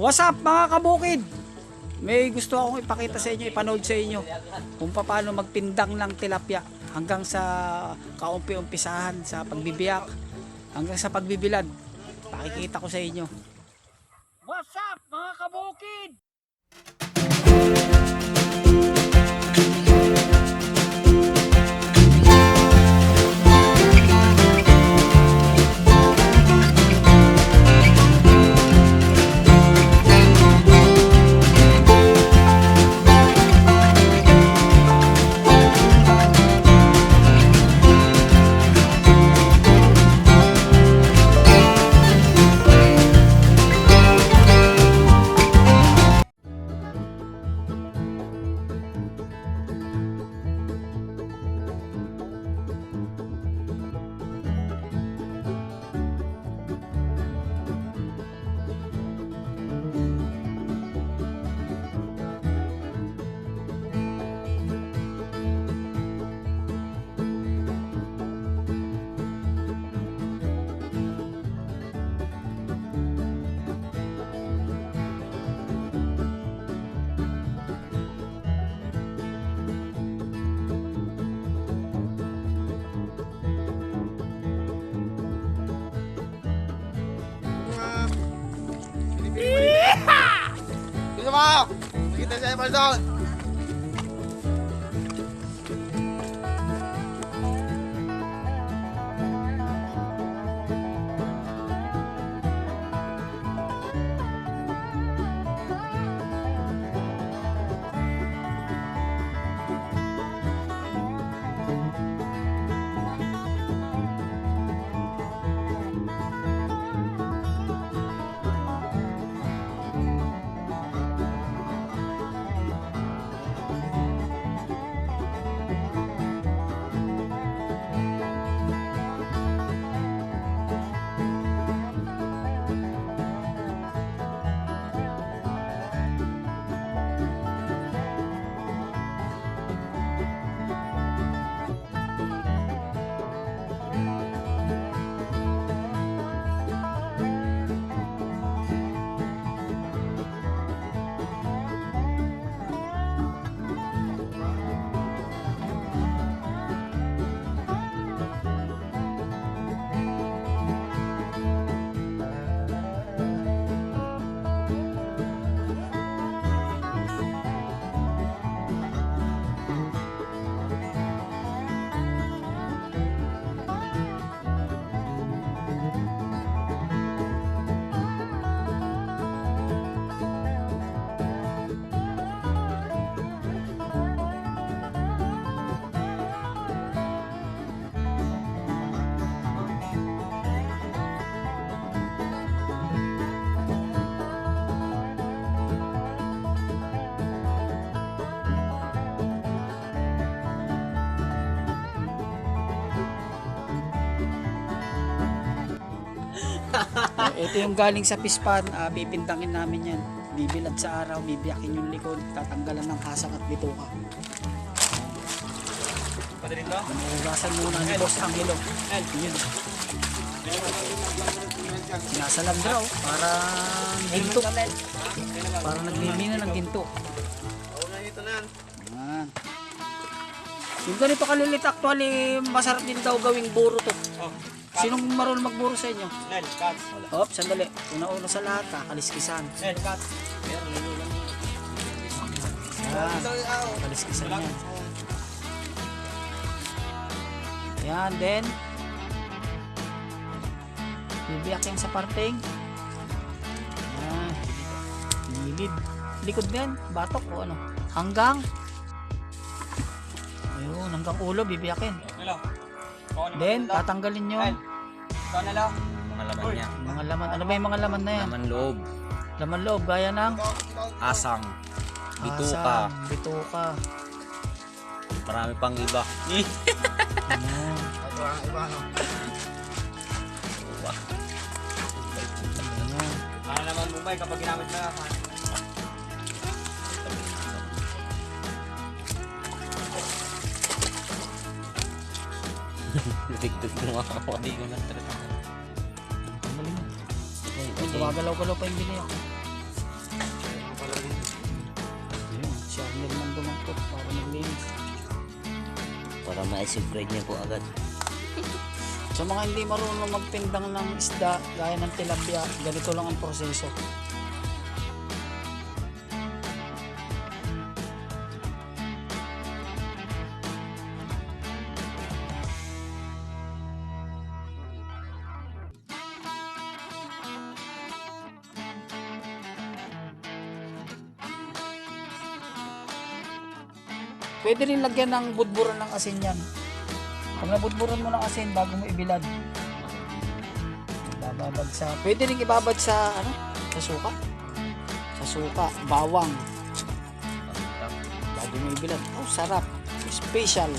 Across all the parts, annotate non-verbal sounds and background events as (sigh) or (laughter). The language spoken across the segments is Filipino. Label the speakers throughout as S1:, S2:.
S1: What's up mga kabukid? May gusto akong ipakita sa inyo, ipanood sa inyo kung paano magpindang ng tilapia hanggang sa kaumpi-umpisahan sa pagbibiyak hanggang sa pagbibilad. Pakikita ko sa inyo. What's up mga kabukid?
S2: Kita sa (laughs)
S1: Ito yung galing sa pispan, ah, pipintangin namin yan. Bibilad sa araw, bibiyakin yung likod, tatanggalan ng hasak at bituka. Manugasan muna ni Boss Angelo. Yun. Sinasalam daw, parang ginto. Parang nagmimina ng ginto.
S2: Oo na ito na.
S1: Yan. Yung ganito kalilit actually, masarap din daw gawing buro to. Sinong marunong magburo sa inyo?
S2: Nel, cut.
S1: Hop, sandali. Una-una sa lahat, kakaliskisan.
S2: Nel, cut.
S1: Yan, kakaliskisan yan. Yan, then, bibiyak yan sa parting. Yan. Gilid. Likod yan, batok o ano. Hanggang, ayun, hanggang ulo, bibiyakin.
S2: Nelo.
S1: Then, tatanggalin nyo
S2: Ikaw na lang.
S3: Mga laman niya.
S1: mga laman. Ano ba yung mga laman na yan?
S3: Laman loob,
S1: Laman loob, gaya ng
S3: asang, bituka,
S1: asam, bituka.
S3: marami pang iba.
S1: Ayan.
S2: Ito ang iba, no? Ano naman Mumbai kapag ginamit na
S3: Tigtog mo mga kawali ko na talaga.
S1: Gumagalaw-galaw pa yung bili ako.
S4: Ayun, siya ang naman dumangkot para maglinis. Para ma-subscribe niya po agad.
S1: Sa mga hindi marunong magtindang ng isda, gaya ng tilapia, ganito lang ang proseso. Pwede rin lagyan ng budburan ng asin yan. Pag nabudburan mo ng asin bago mo ibilad, bababad sa, pwede rin ibabad sa, ano, sa suka. Sa suka, bawang, bago mo ibilad. Oh, sarap. Special.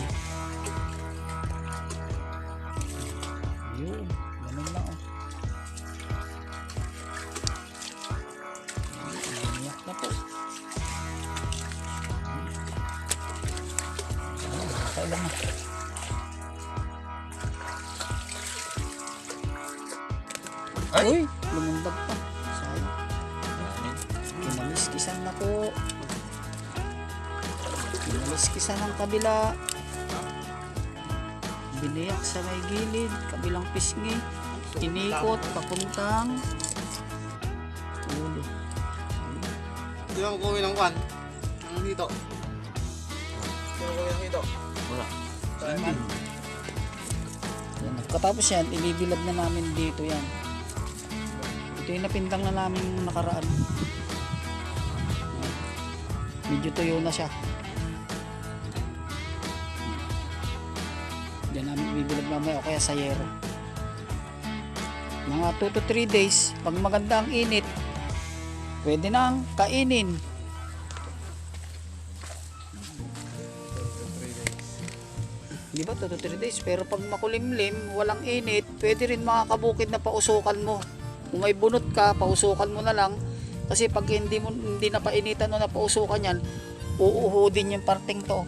S1: Kinaliskisan na po. Kinaliskisan ang kabila. Biniyak sa may gilid, kabilang pisngi. Inikot, papuntang ulo.
S2: Hindi mo kuwi ng kwan. Ang dito. Hindi mo kuwi ng dito.
S3: Wala.
S1: Yan. Katapos yan, ibibilad na namin dito yan. Ito yung napindang na namin nakaraan. Medyo tuyo na siya. Diyan namin ibibilad mamaya o kaya sa yero. Mga 2 to 3 days, pag maganda ang init, pwede nang kainin. Di ba? 2 to 3 days. Pero pag makulimlim, walang init, pwede rin mga kabukid na pausukan mo. Kung may bunot ka, pausukan mo na lang. Kasi pag hindi mo hindi na painitan o na pausukan yan, uuhudin yung parting to.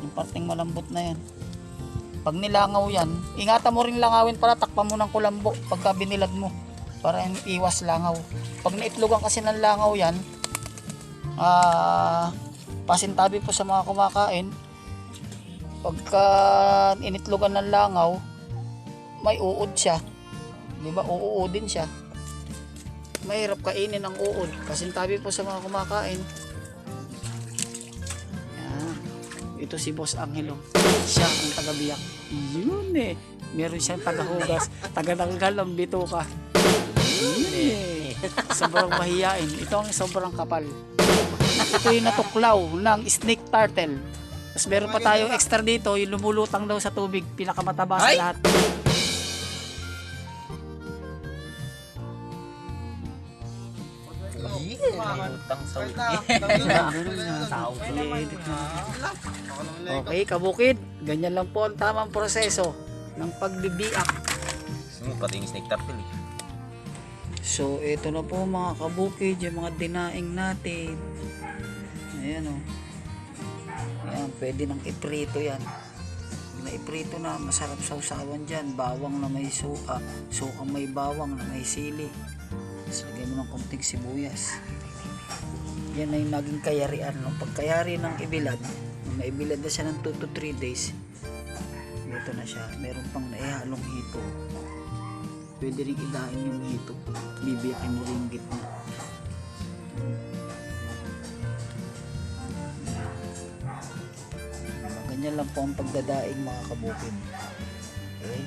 S1: Yung parting malambot na yan. Pag nilangaw yan, ingatan mo rin langawin para takpan mo ng kulambo pagka binilad mo para iwas langaw. Pag naitlogan kasi ng langaw yan, ah pasintabi po sa mga kumakain, pagka initlogan ng langaw, may uod siya. Di ba? Uuudin siya. Mahirap kainin ang uod. Kasintabi po sa mga kumakain. Yan. Ito si Boss Angelo. Siya ang tagabiyak. Yun eh. Meron siyang tagahugas. Tagatanggal ng bituka. Yun eh. Sobrang mahiyain. Ito ang sobrang kapal. Ito yung natuklaw ng snake turtle. Tapos meron pa tayong extra dito, yung lumulutang daw sa tubig, pinakamataba sa lahat.
S2: Naman na ikaw.
S1: Okay, kabukid. Ganyan lang po ang tamang proseso ng pagbibiak.
S3: Gusto mo pati yung snake turtle eh.
S1: So, ito na po mga kabukid, yung mga dinaing natin. Ayan o. Ayan, pwede nang iprito yan. Pag naiprito na, masarap sausawan dyan. Bawang na may suka. Suka may bawang na may sili. Tapos lagyan mo ng konting sibuyas. Yan yung naging kayarian. Nung pagkayari ng ibilad, naibilad na siya ng 2 to 3 days, ito na siya. Meron pang naihalong hito. Pwede rin idain yung hito. Bibiyakin mo rin yung gitna. Ganyan lang po ang pagdadaing mga kabukid okay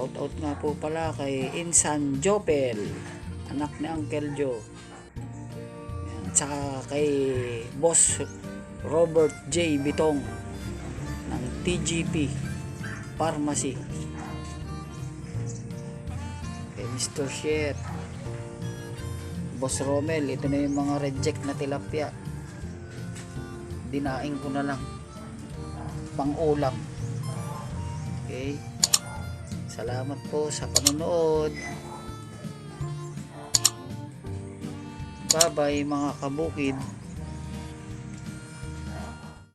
S1: Shout out nga po pala kay Insan Jopel, anak ni Uncle Joe. Yan, tsaka kay Boss Robert J. Bitong ng TGP Pharmacy. Kay Mr. Shit. Boss Romel, ito na yung mga reject na tilapia. Dinaing ko na lang. Pang ulam. Okay. Salamat po sa panonood. Bye-bye mga kabukid.